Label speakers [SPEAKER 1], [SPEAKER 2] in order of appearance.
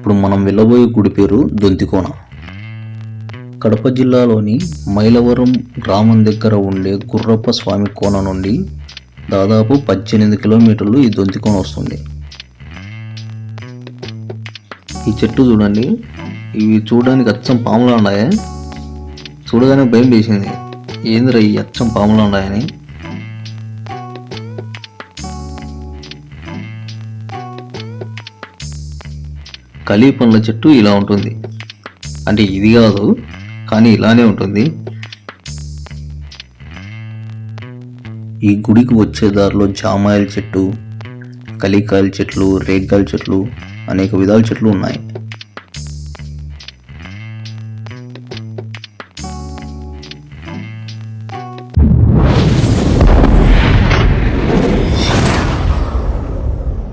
[SPEAKER 1] ఇప్పుడు మనం వెళ్ళబోయే గుడి పేరు దొంతికోన. కడప జిల్లాలోని మైలవరం గ్రామం దగ్గర ఉండే గుర్రప్ప స్వామి కోన నుండి దాదాపు పద్దెనిమిది కిలోమీటర్లు ఈ దొంతికోన వస్తుంది. ఈ చెట్టు చూడండి. ఇవి చూడడానికి అచ్చం పాములు ఉన్నాయి. చూడగానే భయం వేసింది. ఏందిరా ఈ అచ్చం పాములా ఉన్నాయని. కలీ పండ్ల చెట్టు ఇలా ఉంటుంది. అంటే ఇది కాదు కానీ ఇలానే ఉంటుంది. ఈ గుడికి వచ్చే దారిలో జామాయిల చెట్టు కలికాయల చెట్లు రేగ్గాయల చెట్లు అనేక విధాల చెట్లు ఉన్నాయి.